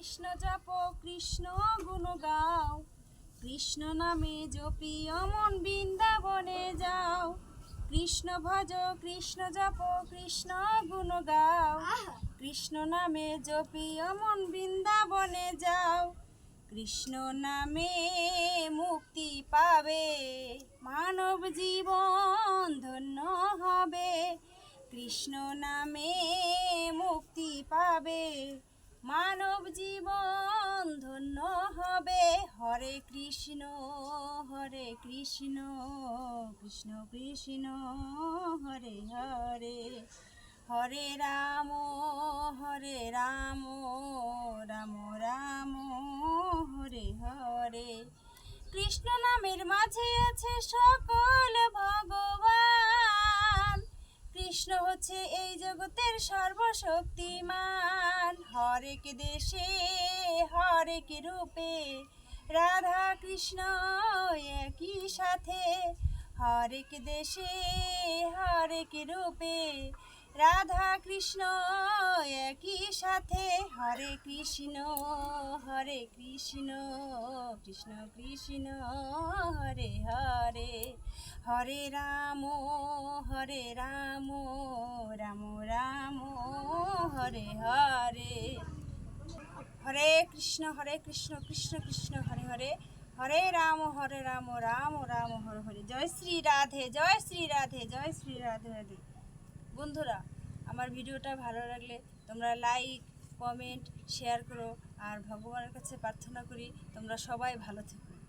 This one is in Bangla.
কৃষ্ণ জপ, কৃষ্ণ গুণ গাও। কৃষ্ণ নামে জপি অমন বৃন্দাবনে যাও। কৃষ্ণ ভজ, কৃষ্ণ জপ, কৃষ্ণ গুণ গাও। কৃষ্ণ নামে জপি অমন বৃন্দাবনে যাও। কৃষ্ণ নামে মুক্তি পাবে, মানব জীবন ধন্য হবে। কৃষ্ণ নামে মুক্তি পাবে মানব জীবন ধন্য হবে। হরে কৃষ্ণ হরে কৃষ্ণ কৃষ্ণ কৃষ্ণ, হরে হরে। হরে রাম হরে রাম রাম রাম, হরে হরে। কৃষ্ণ নামের মাঝে আছে সকল ভগবান। কৃষ্ণ হচ্ছে এই জগতের সর্বশক্তিমান হরেক দেশে, হরেক রূপে রাধা কৃষ্ণ একই সাথে। হরেক দেশে, হরেক রূপে রাধা কৃষ্ণ একই সাথে। হরে কৃষ্ণ হরে কৃষ্ণ কৃষ্ণ কৃষ্ণ, হরে হরে হরে রাম হরে রাম রাম রাম। হরে হরে। হরে কৃষ্ণ হরে কৃষ্ণ কৃষ্ণ কৃষ্ণ, হরে হরে। হরে রাম হরে রাম রাম রাম, হরে হরে। জয় শ্রী রাধে, জয় শ্রী রাধে, জয় শ্রী রাধে রাধে। বন্ধুরা, আমার ভিডিওটা ভালো লাগলে তোমরা লাইক কমেন্ট শেয়ার করো। আর ভগবানের কাছে প্রার্থনা করি তোমরা সবাই ভালো থেকো।